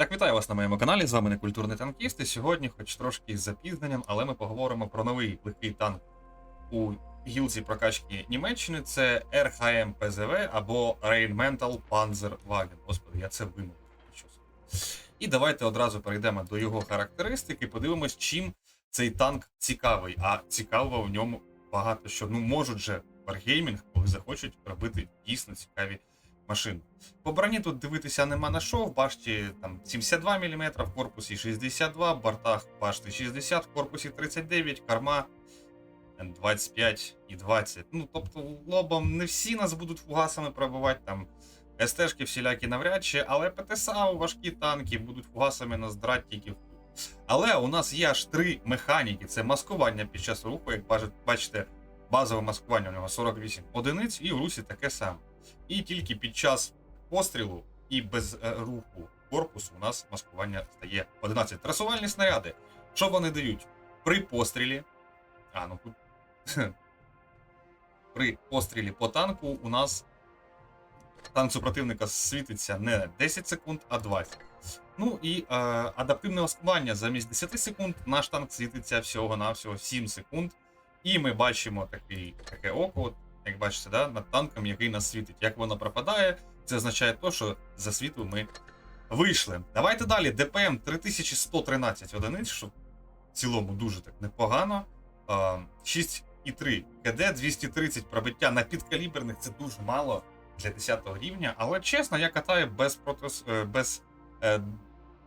Так, вітаю вас на моєму каналі. З вами некультурний танкіст. І сьогодні, хоч трошки з запізненням, але ми поговоримо про новий легкий танк у гілці прокачки Німеччини. Це RHM PZV або Rheinmetall Panzerwagen. Господи, я це вимовив. І давайте одразу перейдемо до його характеристики. Подивимось, чим цей танк цікавий. А цікаво в ньому багато що. Ну, можуть же Wargaming, коли захочуть робити дійсно цікаві машини. По броні тут дивитися нема на що. В башті там 72 мм, в корпусі 62, в бортах башти 60, в корпусі 39, корма 25 і 20. Ну, тобто, лобом не всі нас будуть фугасами пробивати, там СТшки всілякі навряд чи, але ПТСА, важкі танки будуть фугасами нас драти тільки. Але у нас є аж три механіки: це маскування під час руху, як бачите, базове маскування у нього 48 одиниць, і в русі таке саме. І тільки під час пострілу і без е, руху корпусу у нас маскування стає 11. Трасувальні снаряди. Що вони дають? При пострілі. А, ну тут. При пострілі по танку у нас танк супротивника світиться не 10 секунд, а 20. Ну і е, адаптивне маскування замість 10 секунд наш танк світиться всього-навсього 7 секунд. І ми бачимо такий, таке око, як бачите, да, над танком, який нас світить. Як воно пропадає, це означає то, що за світу ми вийшли. Давайте далі. ДПМ 3113 одиниць, що в цілому дуже так непогано. А, 6,3 КД, 230 пробиття на підкаліберних це дуже мало для 10 рівня. Але чесно, я катаю без протос, е, без е,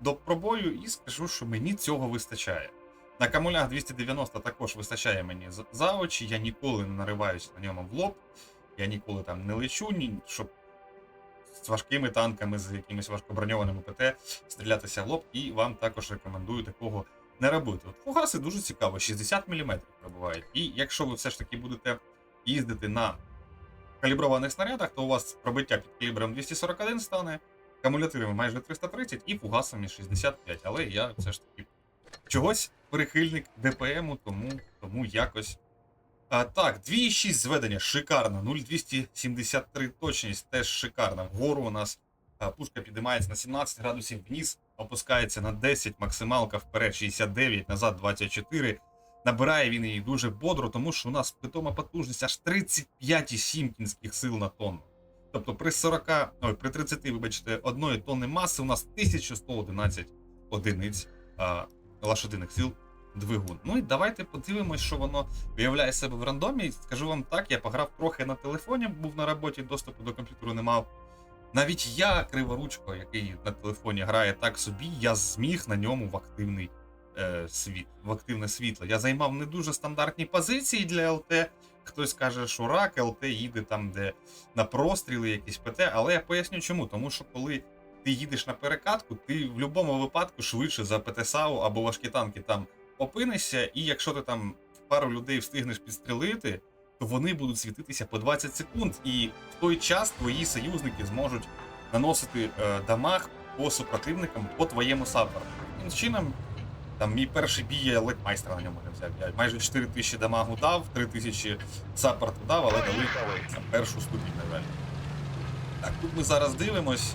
до пробою і скажу, що мені цього вистачає. На камулях 290 також вистачає мені за очі. Я ніколи не нариваюся на ньому в лоб. Я ніколи там не лечу, ні, щоб з важкими танками, з якимись важкоброньованими ПТ стрілятися в лоб. І вам також рекомендую такого не робити. От фугаси дуже цікаво, 60 мм пробувають. І якщо ви все ж таки будете їздити на каліброваних снарядах, то у вас пробиття під калібром 241 стане, кумулятивами майже 330 і фугасами 65. Але я все ж таки чогось прихильник ДПМу, тому, тому якось. А, так, 2,6 зведення, шикарно. 0,273 точність теж шикарна. Вгору у нас а, пушка підіймається на 17 градусів вниз, опускається на 10, максималка вперед 69, назад 24. Набирає він її дуже бодро, тому що у нас питома потужність аж 35,7 кінських сил на тонну. Тобто при 40, ой, при 30, вибачте, одної тонни маси у нас 1111 одиниць а, лошадиних сил двигун. Ну і давайте подивимось, що воно виявляє себе в рандомі. Скажу вам так, я пограв трохи на телефоні, був на роботі, доступу до комп'ютеру не мав. Навіть я, криворучко, який на телефоні грає так собі, я зміг на ньому в активний е, світ, в активне світло. Я займав не дуже стандартні позиції для ЛТ. Хтось каже, що рак, ЛТ їде там, де на простріли, якісь ПТ, але я поясню чому. Тому що коли ти їдеш на перекатку, ти в будь-якому випадку швидше за ПТСАУ або важкі танки там опинишся, і якщо ти там пару людей встигнеш підстрілити, то вони будуть світитися по 20 секунд, і в той час твої союзники зможуть наносити е, дамаг по супротивникам по твоєму саппорту. Таким чином, там мій перший бій я ледь майстра на ньому не взяв. Я майже 4 тисячі дамагу дав, 3 тисячі саппорту дав, але дали там, першу ступінь, на жаль. Так, тут ми зараз дивимось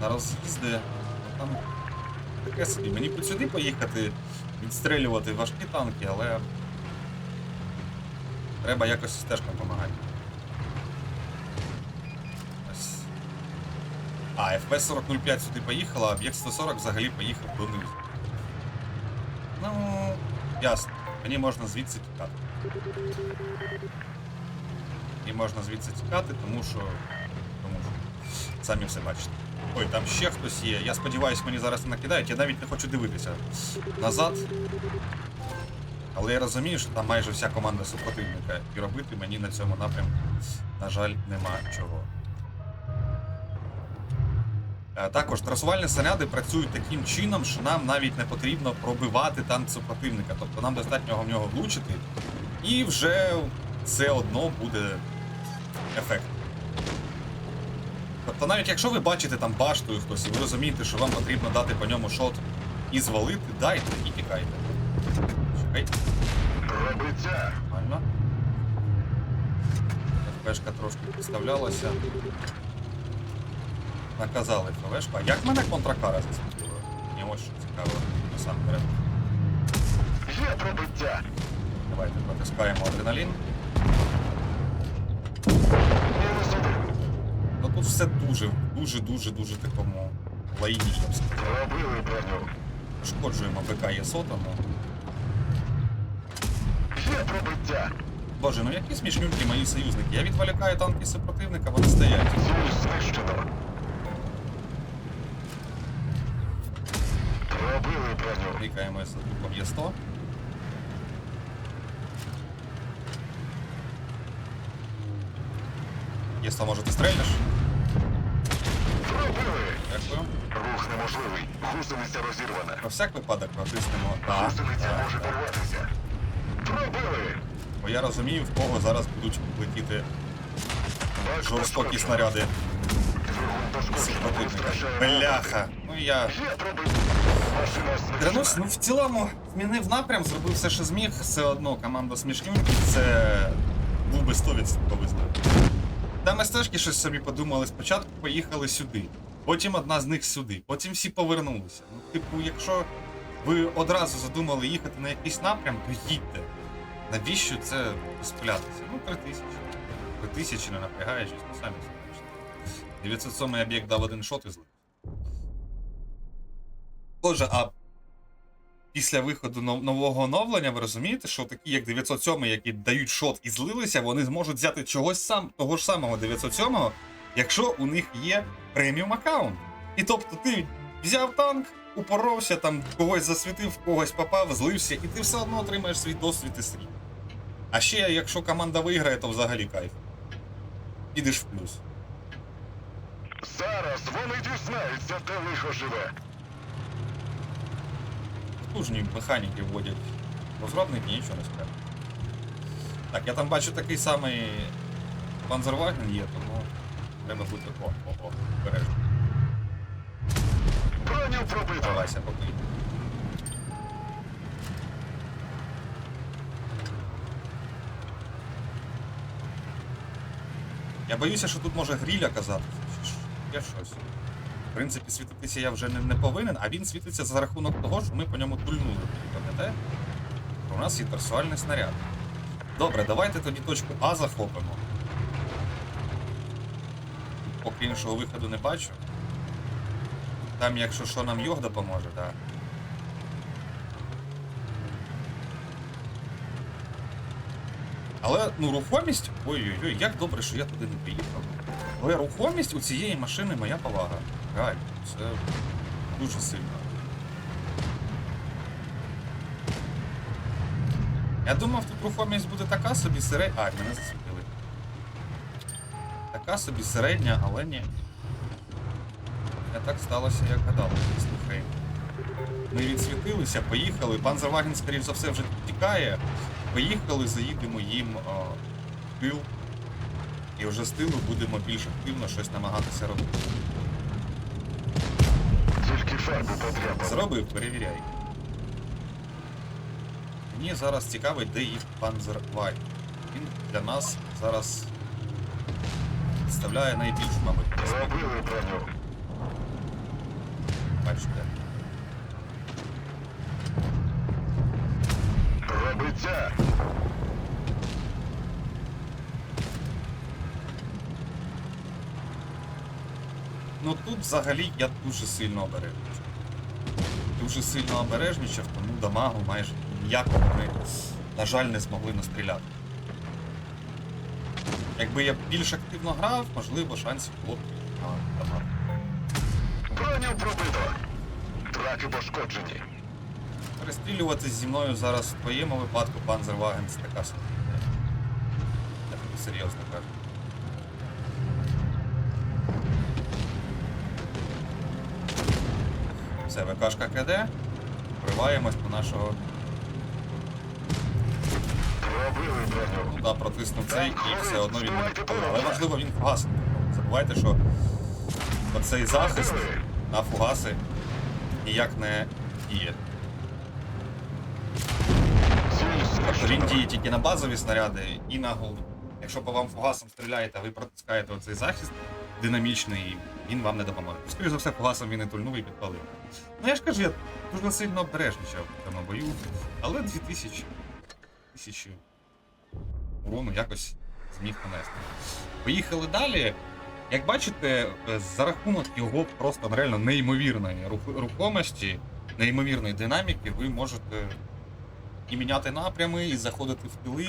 на роз'їзди. Там таке собі. Мені б сюди поїхати, відстрелювати важкі танки, але треба якось стежкам допомагати. Ось. А, FPS 4005 сюди поїхала, а об'єкт 140 взагалі поїхав донизу. Ну, ясно. Мені можна звідси тікати. І можна звідси тікати, тому що. Тому що. Самі все бачите. Ой, там ще хтось є. Я сподіваюся, мені зараз не накидають. Я навіть не хочу дивитися назад. Але я розумію, що там майже вся команда супротивника. І робити мені на цьому напрямку, на жаль, нема чого. Е, Також трасувальні снаряди працюють таким чином, що нам навіть не потрібно пробивати танк супротивника. Тобто нам достатньо в нього влучити, і вже все одно буде ефект. Тобто навіть якщо ви бачите там баштою хтось, і ви розумієте, що вам потрібно дати по ньому шот і звалити, дайте і тікайте. Чекайте. Пробиття. Нормально. ФПшка трошки підставлялася. Наказали ФВшку. А як мене контракара засвітила? Мені ось що цікаво насамперед. Є пробиття. Давайте протискаємо адреналін. Тут все дуже, дуже, дуже, дуже такому б сказав. Пошкоджуємо БК Єсотому. Є пробиття. Боже, ну які смішнюнькі мої союзники. Я відволікаю танки супротивника, вони стоять. Ціль знищено. Пробили броню. Клікаємо з звуком Є100. Є100, може ти стрельнеш? Пробили. Рух неможливий. Гусениця розірвана. Про всяк випадок натиснемо «Да». Гусениця може порватися. Пробили. Бо я розумію, в кого зараз будуть летіти жорстокі снаряди. Бляха. Ну я. Знищена. ну в цілому змінив напрям, зробив все, що зміг. Все одно команда смішнюньки, це був би 100% злив. Там СТшки щось собі подумали, спочатку поїхали сюди, потім одна з них сюди, потім всі повернулися. Ну, типу, якщо ви одразу задумали їхати на якийсь напрям, то їдьте. Навіщо це розпилятися? Ну, три тисячі. Три тисячі не напрягаючись, ну самі знаєте. 907 об'єкт дав один шот і злив. Боже, а після виходу нового оновлення, ви розумієте, що такі, як 907, які дають шот і злилися, вони зможуть взяти чогось сам, того ж самого 907, якщо у них є преміум аккаунт. І тобто ти взяв танк, упоровся, там когось засвітив, когось попав, злився, і ти все одно отримаєш свій досвід і сріб. А ще, якщо команда виграє, то взагалі кайф. Підеш в плюс. Зараз вони дізнаються, де лихо живе. Потужні механіки вводять розробники, нічого не скажу. Так, я там бачу такий самий Panzerwagen є, тому треба бути о, о, о, обережно. Броню пробито. Давайся, попий. Я боюся, що тут може гріль оказатися. Є щось. Принципі, світитися я вже не, не повинен, а він світиться за рахунок того, що ми по ньому тульнули. Пам'ятаєте? У нас є персуальний снаряд. Добре, давайте тоді точку А захопимо. Поки іншого виходу не бачу. Там, якщо що, нам йог допоможе, так. Але ну рухомість. Ой-ой-ой, як добре, що я туди не приїхав. Але рухомість у цієї машини моя повага. Реально, це дуже сильно. Я думав, тут рухомість буде така собі середня. А, мене засвітили. Така собі середня, але ні. Не так сталося, як гадали. Слухай. Ми відсвітилися, поїхали. Панзерваген, скоріш за все, вже тікає. Поїхали, заїдемо їм о, в тил. І вже з тилу будемо більш активно щось намагатися робити. Тільки фарбу потрібно. Зробив, перевіряй. Мені зараз цікавить, де їх Панзерваген. Він для нас зараз представляє найбільшу, мабуть, безпеку. Пробили броню. Бачите. Пробиття. Ну тут взагалі я дуже сильно обережничав. Дуже сильно обережничав, тому дамагу майже ніякого ми, на жаль, не змогли настріляти. Якби я більш активно грав, можливо, шансів було б на дамаг. Броню пробито. Траки пошкоджені. Перестрілюватись зі мною зараз в твоєму випадку, Панзерваген, це така собі. Я тобі серйозно кажу. ВКшка КД. Вриваємось по нашого. Да, протиснув цей і все одно він не. Але важливо він фугасом. Забувайте, що оцей захист на фугаси ніяк не діє. Тобто він діє тільки на базові снаряди і на голду. Якщо по вам фугасом стріляєте, а ви протискаєте оцей захист динамічний, він вам не допоможе. Скоріше за все, фугасом він і тульнув і підпалив. Ну я ж кажу, я дуже сильно обережничав в цьому бою, але 2000 тисячі урону якось зміг нанести. Поїхали далі. Як бачите, е, за рахунок його просто реально неймовірної рухомості, неймовірної динаміки, ви можете і міняти напрями, і заходити в тили.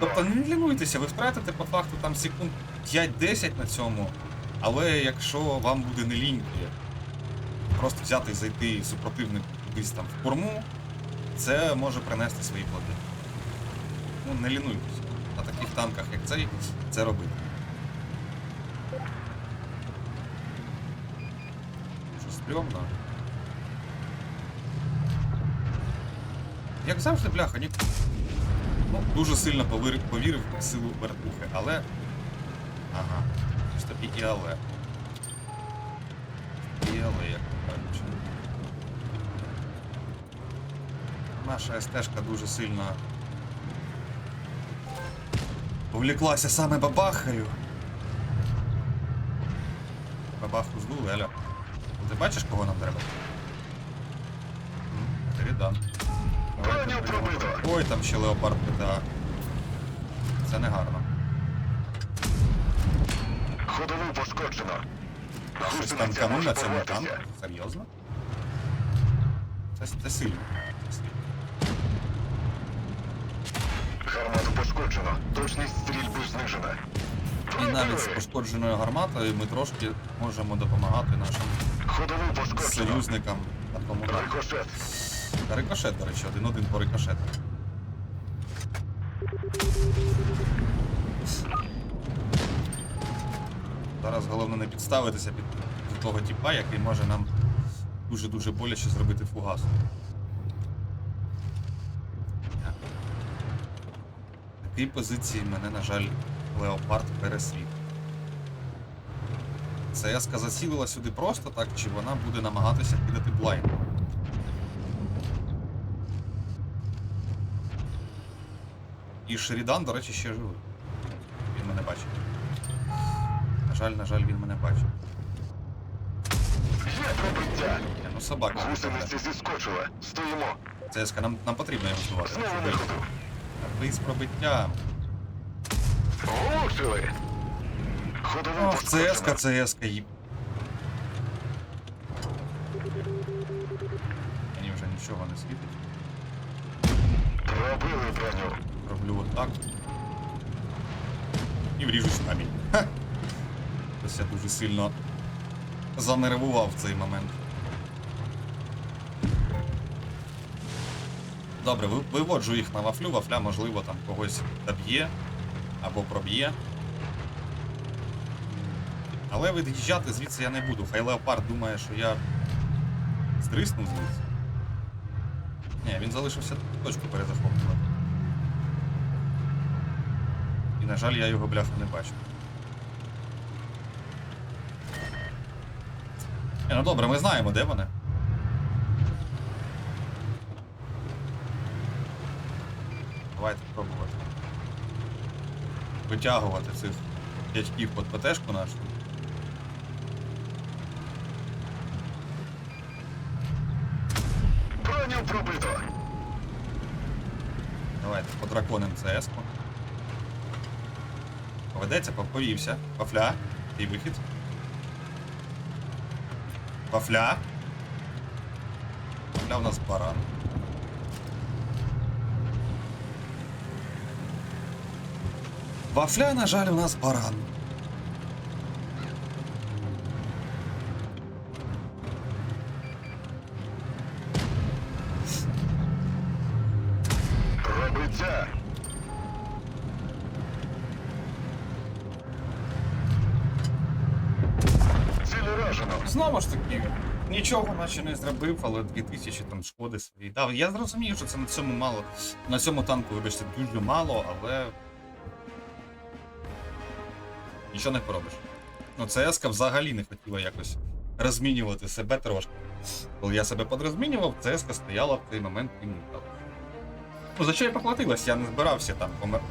Тобто не лінуйтеся, ви втратите по факту там секунд 5-10 на цьому, але якщо вам буде не ліньки просто взяти і зайти супротивнику кудись там в корму, це може принести свої плоди. Ну, не лінуйтеся. На таких танках, як цей, це робити. Що стрьомно. Як завжди, бляха, ні... Ну, дуже сильно повірив в силу вертухи, але. Ж тобі і але. І але, як кажуть. Наша СТшка дуже сильно увлеклася саме бабахою. Бабаху здули, алло. Ти бачиш, кого нам треба? М, Рідан. Давайте Броню приймемо. Ой, там ще леопард ПТА. Це не гарно. Ходову пошкоджено. Щось танканув на цьому танку? Серйозно? Це, це сильно. Гармату пошкоджено. Точність стрільби знижена. І навіть з пошкодженою гарматою ми трошки можемо допомагати нашим Ходову пошкоджено. союзникам. Рикошет. Та рикошет, до речі, один-один по рикошету. Зараз головне не підставитися під, того тіпа, який може нам дуже-дуже боляче зробити фугас. Такій позиції мене, на жаль, Леопард переслід. ЦСК зацілила сюди просто так, чи вона буде намагатися кидати блайнд? І Шерідан, до речі, ще живий. Він мене бачить. Жаль, на жаль, він мене бачить. Є пробиття. Ні, ну собака. Гусениця зіскочила. Стоїмо. ЦСК, нам, нам потрібно його здувати. Знову на ходу. Ви з пробиттям. Влучили. Ходову Ох, ЦСК. ЦСК. їб. Мені вже нічого не світить. Пробили броню. Роблю отак. І вріжусь в камінь. Ха! Ось я дуже сильно занервував в цей момент. Добре, виводжу їх на вафлю, вафля, можливо, там когось доб'є або проб'є. Але від'їжджати звідси я не буду. Хай Леопард думає, що я здриснув звідси. Ні, він залишився точку перезахоплювати. І, на жаль, я його бляху не бачу. Ну добре, ми знаємо, де вони. Давайте пробувати. Витягувати цих дядьків під ПТшку нашу. Броню пробито. Давайте подраконим ЦС-ку. Поведеться, повівся. Вафля. І вихід. Вафля. Вафля у нас баран. Вафля, на жаль, у нас баран. Наче не зробив, але 2000 там шкоди свої. Да, я зрозумів, що це на цьому мало. На цьому танку, вибачте, дуже мало, але. Нічого не поробиш. Ну, ЦСК взагалі не хотіла якось розмінювати себе трошки. Коли я себе подрозмінював, ЦСК стояла в цей момент і мутала. Ну, за що я поплатилась? Я не збирався там померти.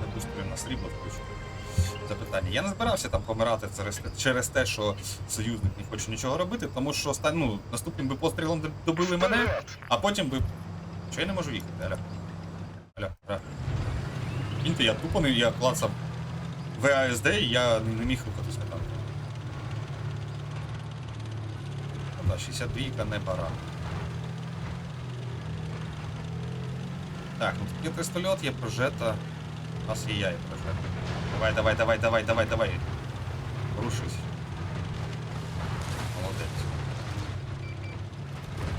Не пустив на срібло включити. запитання. Я не збирався там помирати через, те- через те, що союзник не хоче нічого робити, тому що оста- ну, наступним би пострілом добили мене, а потім би. Що я не можу їхати, аля? Аля, аля. Інти, я тупо не я клацав ВАСД і я не, міг рухатися там. Ну да, 62 не пора. Так, ну тут є пістольот, є прожета. У нас є я і. Давай, давай, давай, давай, давай, давай. Рушись. Молодець.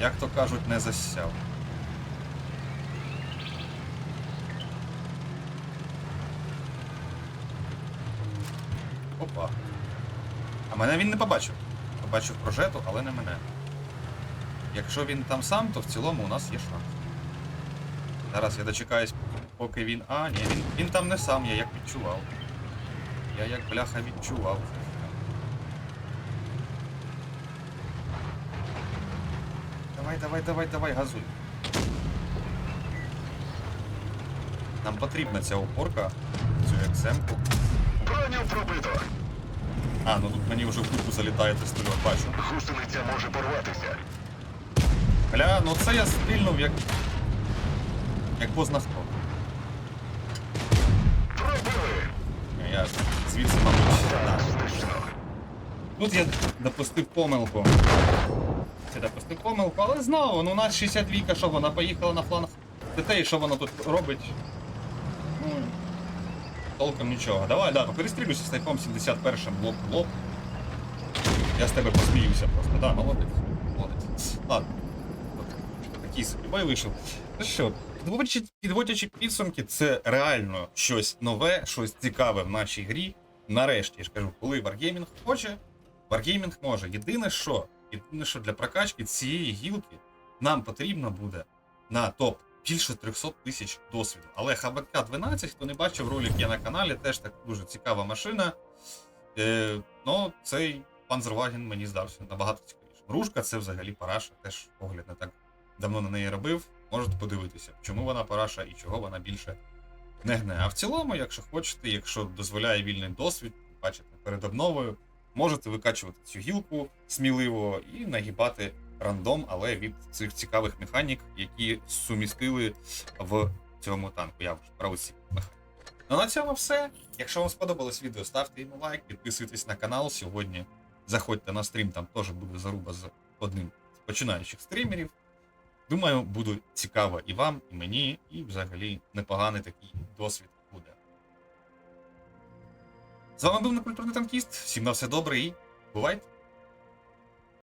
Як то кажуть, не засяв. Опа. А мене він не побачив. Побачив прожету, але не мене. Якщо він там сам, то в цілому у нас є шанс. Зараз я дочекаюсь, поки він. А, ні, він, він там не сам, я як відчував. Я як бляха відчував. Давай, давай, давай, давай, газуй. Нам потрібна ця опорка, цю ексемку. Броню пробито! А, ну тут мені вже в руку залітає пістольот, бачу. Гусениця може порватися. Бля, ну це я стрільнув як. Як бозна хто. Я звідси, мабуть. Так. Тут я допустив помилку. Це допустив помилку, але знову, ну у нас 62 що вона поїхала на фланг дітей, що вона тут робить? Ну, толком нічого. Давай, да, перестрілюйся з тайпом 71-м лоб в лоб. Я з тебе посміюся просто, да, молодець. Молодець. Ладно. Такий собі бой вийшов. Ну що, підводячи, підсумки, це реально щось нове, щось цікаве в нашій грі. Нарешті, я ж кажу, коли Wargaming хоче, Wargaming може. Єдине що, єдине, що для прокачки цієї гілки нам потрібно буде на топ більше 300 тисяч досвіду. Але ХБК 12, хто не бачив ролик є на каналі, теж так дуже цікава машина. Е, ну, цей Panzerwagen мені здався набагато цікавішим. Ружка це взагалі параша, теж погляд не так давно на неї робив. Можете подивитися, чому вона параша і чого вона більше не гне. А в цілому, якщо хочете, якщо дозволяє вільний досвід, бачите, перед обновою, можете викачувати цю гілку сміливо і нагибати рандом, але від цих цікавих механік, які сумістили в цьому танку. Я вже про усі. Ну на цьому все. Якщо вам сподобалось відео, ставте йому лайк, підписуйтесь на канал. Сьогодні заходьте на стрім, там теж буде заруба з одним з починаючих стрімерів. Думаю, буде цікаво і вам, і мені, і взагалі непоганий такий досвід буде. З вами був некультурний танкіст. Всім на все добре і бувайте!